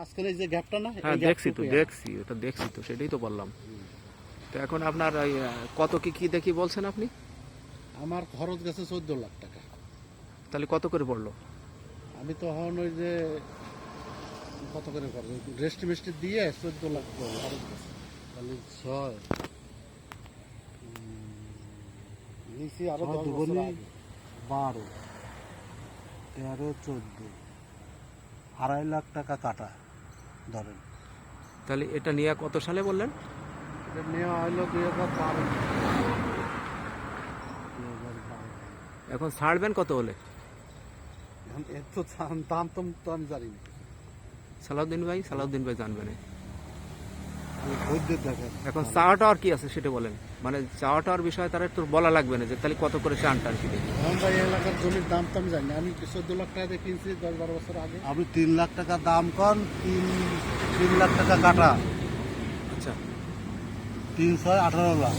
মাঝখানে যে গ্যাপটা না হ্যাঁ দেখছি তো দেখছি ওটা দেখছি তো সেটাই তো বললাম। তো এখন আপনার কত কি কি দেখি বলছেন আপনি? আমার খরচ গেছে চোদ্দ লাখ টাকা। তাহলে কত করে পড়ল? আমি তখন ওই যে কত করে করব রেস্ট মেস্টি দিয়ে চোদ্দ লাখ খরচ গেছে। তাহলে ছয় আরও। বারো তেরো চোদ্দ আড়াই লাখ টাকা কাটা। ধরেন। তাহলে এটা নিয়ে কত সালে বললেন? এটা নেওয়া হলো দুই হাজার বারো। এখন ছাড়বেন কত হলে? এখন দাম- দাম তো তো আমি জানি না। সালাউদ্দিন ভাই সালাউদ্দিন ভাই জানবেন আমি খদ্দের দেখেন এখন চাওয়াটা আর কি আছে সেটা বলেন। মানে চাওয়াটার বিষয়ে তার একটু বলা লাগবে না যে তাহলে কত করে চানটা আর কি ভাই এলাকার জমির দাম তো আমি জানি না। আমি চোদ্দ লাখ টাকা দিয়ে কিনছি দশ বারো বছর আগে। আমি তিন লাখ টাকা দাম কন তিন তিন লাখ টাকা কাটা। আচ্ছা। তিনশো ছয় আঠারো লাখ।